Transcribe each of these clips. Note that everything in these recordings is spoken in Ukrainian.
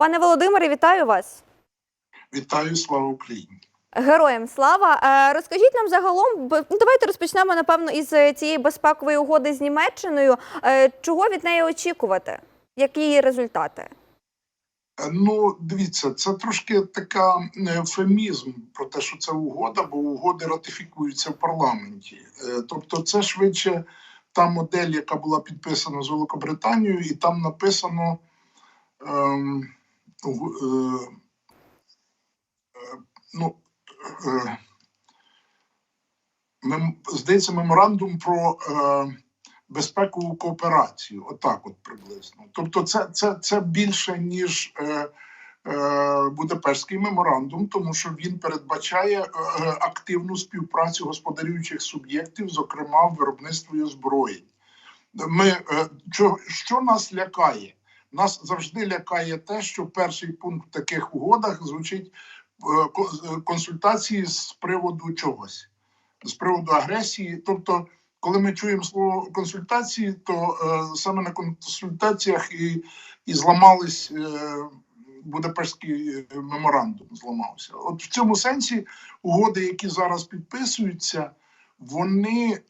Пане Володимире, вітаю вас. Вітаю, слава Україні! Героям слава. Е, Розкажіть нам загалом, ну, давайте розпочнемо напевно із е, цієї безпекової угоди з Німеччиною. Е, Чого від неї очікувати? Які її результати? Ну, дивіться, це трошки така ефемізм про те, що це угода, бо угоди ратифікуються в парламенті. Тобто, це швидше та модель, яка була підписана з Великобританією, і там написано. ем, ну, е, мем- здається, меморандум про е, безпекову кооперацію. Отак, от приблизно. Тобто, це, це, це більше ніж е, е, Будапештський меморандум, тому що він передбачає е, е, активну співпрацю господарюючих суб'єктів, зокрема в виробництві озброєнь. Ми е, що, що нас лякає? Нас завжди лякає те, що перший пункт в таких угодах звучить е, консультації з приводу чогось, з приводу агресії. Тобто, коли ми чуємо слово консультації, то е, саме на консультаціях і, і зламались е, Будапештський е, меморандум. Зламався. От в цьому сенсі угоди, які зараз підписуються, вони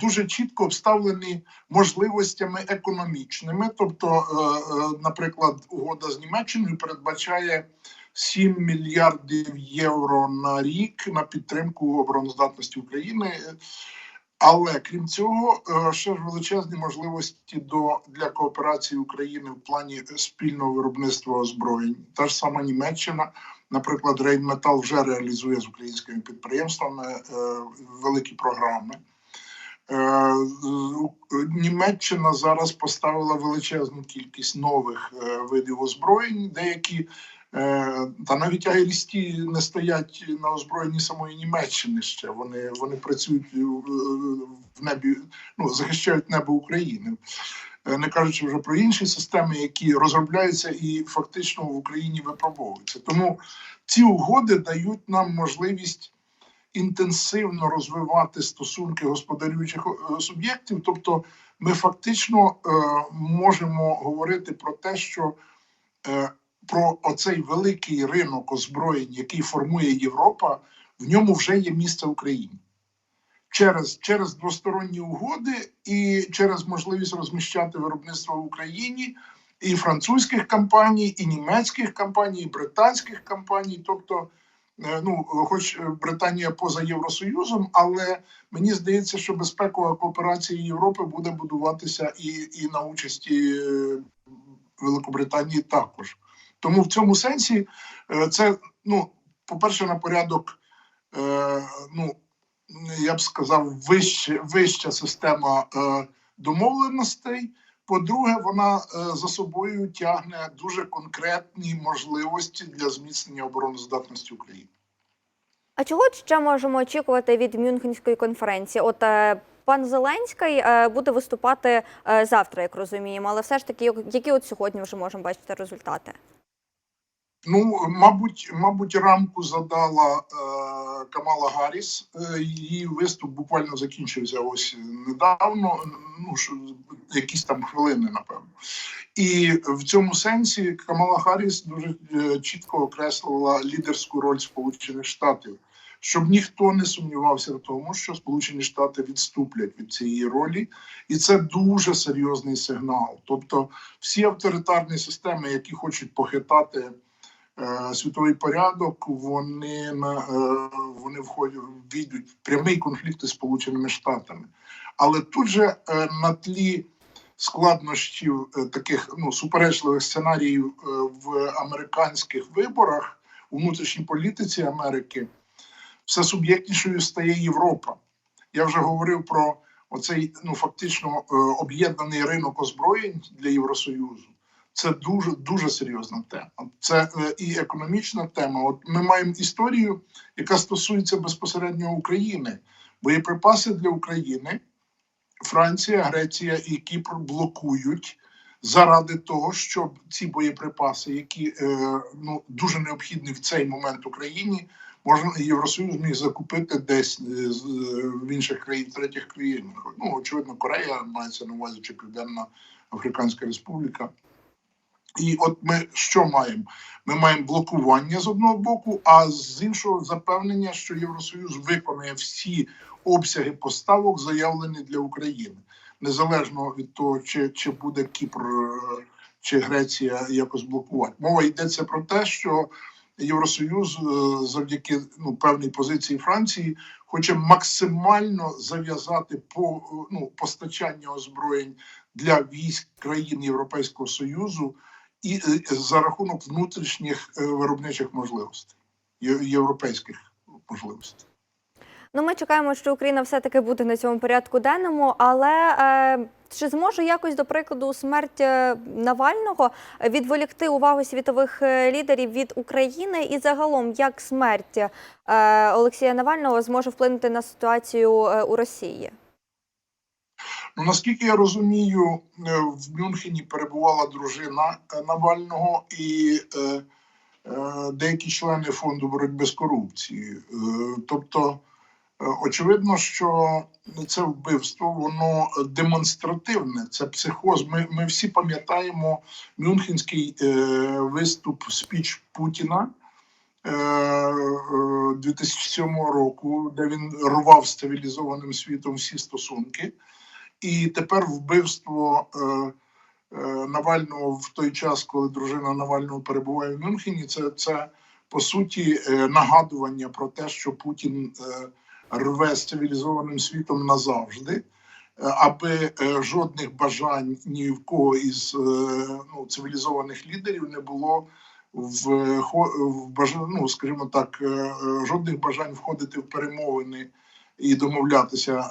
дуже чітко обставлені можливостями економічними. Тобто, е, е, наприклад, угода з Німеччиною передбачає 7 мільярдів євро на рік на підтримку обороноздатності України. Але крім цього, е, ще ж величезні можливості до для кооперації України в плані спільного виробництва озброєнь. Та ж сама Німеччина, наприклад, Рейнметал вже реалізує з українськими підприємствами е, великі програми. Е, Німеччина зараз поставила величезну кількість нових е, видів озброєнь, деякі е, та навіть агрісті не стоять на озброєнні самої Німеччини ще. Вони, вони працюють е, в небі, ну захищають небо України. Е, Не кажучи вже про інші системи, які розробляються і фактично в Україні випробовуються. Тому ці угоди дають нам можливість інтенсивно розвивати стосунки господарюючих е, суб'єктів. Тобто, ми фактично е, можемо говорити про те, що е, про оцей великий ринок озброєнь, який формує Європа, в ньому вже є місце Україні. Через, через двосторонні угоди і через можливість розміщати виробництво в Україні і французьких компаній, і німецьких компаній, і британських компаній. Тобто, ну, хоч Британія поза Євросоюзом, але мені здається, що безпекова кооперація Європи буде будуватися і, і на участі е, Великобританії також. Тому в цьому сенсі е, це, ну, по-перше, на порядок, е, ну, я б сказав, вище, вища система е, домовленостей. По-друге, вона е, за собою тягне дуже конкретні можливості для зміцнення обороноздатності України. А чого ще можемо очікувати від Мюнхенської конференції? От е, пан Зеленський е, буде виступати завтра, як розуміємо, але все ж таки, які от сьогодні вже можемо бачити результати? Ну, мабуть, мабуть, рамку задала е, Камала Гарріс. Е, її виступ буквально закінчився ось недавно. Ну що якісь там хвилини, напевно. І в цьому сенсі Камала Гарріс дуже е, чітко окреслила лідерську роль Сполучених Штатів, щоб ніхто не сумнівався в тому, що Сполучені Штати відступлять від цієї ролі, і це дуже серйозний сигнал. Тобто, всі авторитарні системи, які хочуть похитати світовий порядок, вони на е, вони входять війдуть в прямий конфлікт із Сполученими Штатами. Але тут же е, на тлі складнощів е, таких ну суперечливих сценаріїв е, в американських виборах у внутрішній політиці Америки все суб'єктнішою стає Європа. Я вже говорив про оцей ну фактично е, об'єднаний ринок озброєнь для Євросоюзу. Це дуже дуже серйозна тема. Це е, і економічна тема. От ми маємо історію, яка стосується безпосередньо України. Боєприпаси для України Франція, Греція і Кіпр блокують заради того, щоб ці боєприпаси, які е, ну дуже необхідні в цей момент Україні, можна Євросоюз міг закупити десь е, в інших країн, третіх країнах. Ну очевидно, Корея мається на увазі чи Південна Африканська Республіка. І от ми що маємо? Ми маємо блокування з одного боку, а з іншого запевнення, що Євросоюз виконує всі обсяги поставок, заявлені для України, незалежно від того, чи, чи буде Кіпр е, чи Греція якось блокувати. Мова йдеться про те, що Євросоюз е, завдяки ну, певній позиції Франції хоче максимально зав'язати по е, ну, постачання озброєнь для військ країн Європейського Союзу і е, за рахунок внутрішніх е, виробничих можливостей, європейських можливостей. Ну, ми чекаємо, що Україна все-таки буде на цьому порядку денному, але е, чи зможе якось, до прикладу, смерть е, Навального відволікти увагу світових лідерів від України і загалом як смерть е, Олексія Навального зможе вплинути на ситуацію у Росії? Ну, наскільки я розумію, е, в Мюнхені перебувала дружина е, Навального і е, е, деякі члени фонду боротьби з корупцією. Е, тобто, е, очевидно, що це вбивство, воно демонстративне, це психоз. Ми, ми всі пам'ятаємо мюнхенський е, виступ спіч Путіна. е, е, 2007 року, де він рвав з цивілізованим світом всі стосунки, і тепер вбивство е, е, Навального в той час, коли дружина Навального перебуває в Мюнхені, це, це по суті е, нагадування про те, що Путін е, рве з цивілізованим світом назавжди. е, Аби е, жодних бажань ні в кого із е, ну, цивілізованих лідерів не було в, хо- в ну, скажімо так, е, е, жодних бажань входити в перемовини і домовлятися е,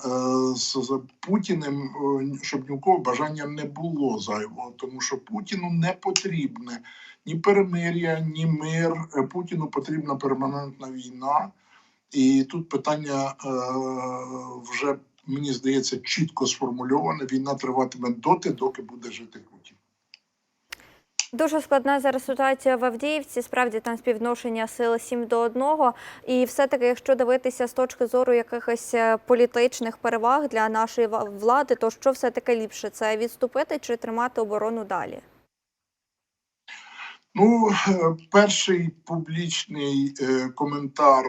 з, Путіним, е, щоб ні у кого бажання не було зайвого, тому що Путіну не потрібне ні перемир'я, ні мир. Е, Путіну потрібна перманентна війна, і тут питання вже мені здається чітко сформульоване. Війна триватиме доти, доки буде жити Путін. Дуже складна зараз ситуація в Авдіївці. Справді там співвідношення сил 7 до 1. І все-таки, якщо дивитися з точки зору якихось е, політичних переваг для нашої влади, то що все-таки ліпше? Це відступити чи тримати оборону далі? Ну, е, перший публічний е, коментар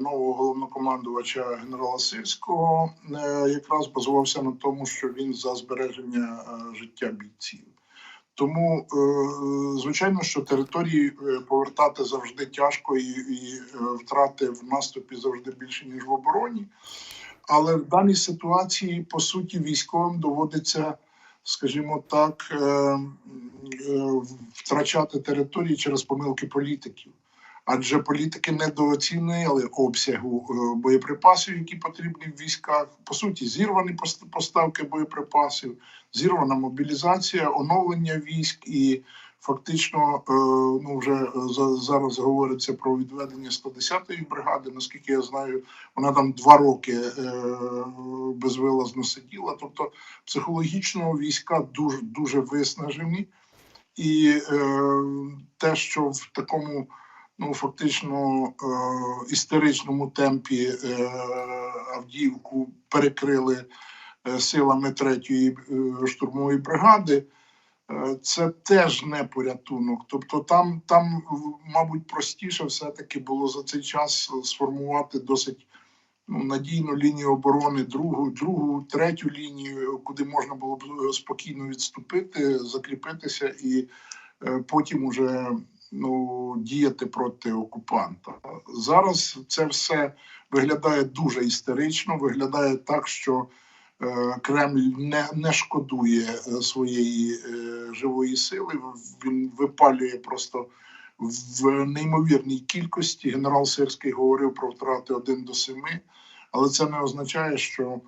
нового головнокомандувача генерала Сирського якраз базувався на тому, що він за збереження життя бійців. Тому, е, звичайно, що території е, повертати завжди тяжко, і, і е, втрати в наступі завжди більше ніж в обороні. Але в даній ситуації, по суті, військовим доводиться, скажімо так, втрачати території через помилки політиків. Адже політики недооцінили обсягу е, боєприпасів, які потрібні в військах. По суті, зірвані поставки боєприпасів, зірвана мобілізація, оновлення військ і фактично е, ну вже е, за- зараз говориться про відведення 110-ї бригади. Наскільки я знаю, вона там два роки безвилазно сиділа. Тобто психологічно війська дуже дуже виснажені, і те, що в такому ну фактично е, істеричному темпі е, Авдіївку перекрили е, силами третьої е, штурмової бригади. е, Це теж не порятунок. Тобто, там, там, мабуть, простіше все-таки було за цей час сформувати досить ну, надійну лінію оборони, другу, другу, третю лінію, куди можна було б спокійно відступити, закріпитися і е, потім уже ну, діяти проти окупанта. Зараз це все виглядає дуже істерично, виглядає так, що е, Кремль не, не шкодує е, своєї е, живої сили. Він випалює просто в неймовірній кількості. Генерал Сирський говорив про втрати 1 до 7, але це не означає, що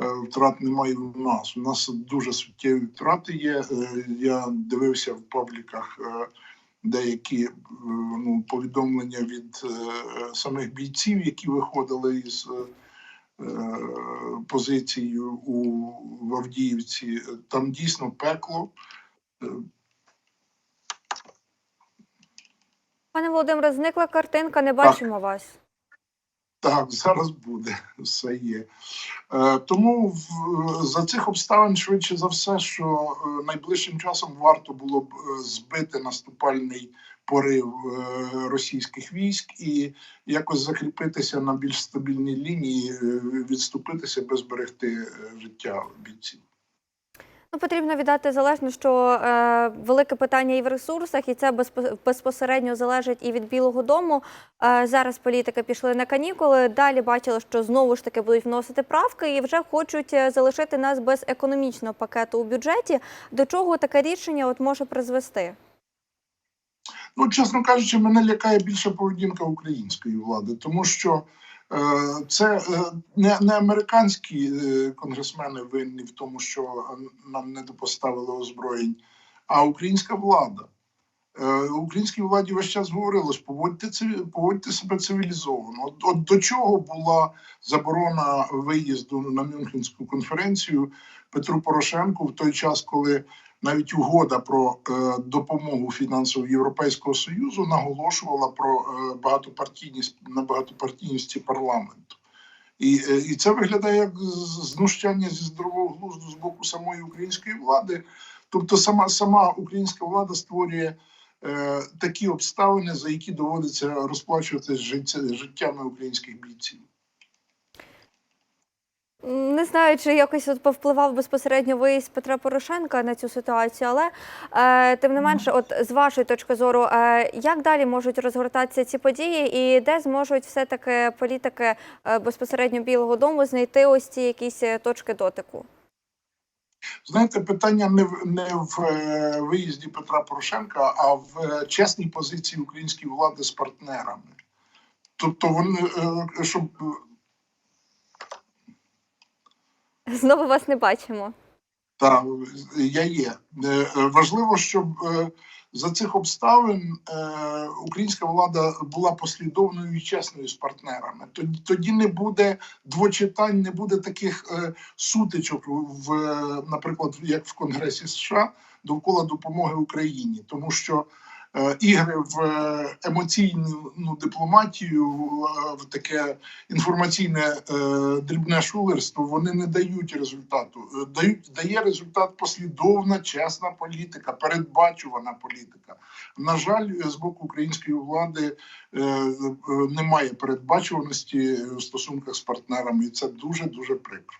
е, втрат немає у нас. У нас дуже суттєві втрати є. Е, Я дивився в пабліках деякі е, ну, повідомлення від е, самих бійців, які виходили із е, е, у в Авдіївці. Там дійсно пекло. Пане Володимире, зникла картинка, не бачимо вас. Так, зараз буде, все є. Е, тому в, за цих обставин, швидше за все, що е, найближчим часом варто було б е, збити наступальний порив російських військ і якось закріпитися на більш стабільній лінії, відступитися без берегти життя бійців. Ну, потрібно віддати залежно, що е, велике питання і в ресурсах, і це безпо- безпосередньо залежить і від Білого Дому. Е, зараз політики пішли на канікули. Далі бачили, що знову ж таки будуть вносити правки і вже хочуть е, залишити нас без економічного пакету у бюджеті. До чого таке рішення от може призвести? Ну, чесно кажучи, мене лякає більше поведінка української влади, тому що це е, не, американські е, конгресмени винні в тому, що нам не допоставили озброєнь, а українська влада. Е, українській владі весь час говорилось, поводьте, поводьте себе цивілізовано. От, от до чого була заборона виїзду на Мюнхенську конференцію Петру Порошенку в той час, коли навіть угода про е, допомогу фінансову Європейського союзу наголошувала про е, багатопартійність на багатопартійності парламенту. І, е, і це виглядає як знущання зі здорового глузду з боку самої української влади. Тобто, сама сама українська влада створює е, такі обставини, за які доводиться розплачуватися життя, життями українських бійців. Не знаю, чи якось от повпливав безпосередньо виїзд Петра Порошенка на цю ситуацію, але е, тим не менше, от з вашої точки зору, е, як далі можуть розгортатися ці події, і де зможуть все-таки політики е, безпосередньо Білого Дому знайти ось ці якісь е, точки дотику? Знаєте, питання не в не в е, виїзді Петра Порошенка, а в е, чесній позиції української влади з партнерами. Тобто, вони е, щоб Знову вас не бачимо. та я є Е, важливо, щоб е, за цих обставин е, українська влада була послідовною і чесною з партнерами. Тоді не буде двочитань, не буде таких сутичок в, наприклад, як в Конгресі США довкола допомоги Україні, тому що ігри в е, емоційну ну, дипломатію, в, в таке інформаційне е, дрібне шулерство, вони не дають результату. Е, Дають дає результат послідовна, чесна політика, передбачувана політика. На жаль, з боку української влади е, е, немає передбачуваності в стосунках з партнерами, і це дуже дуже прикро.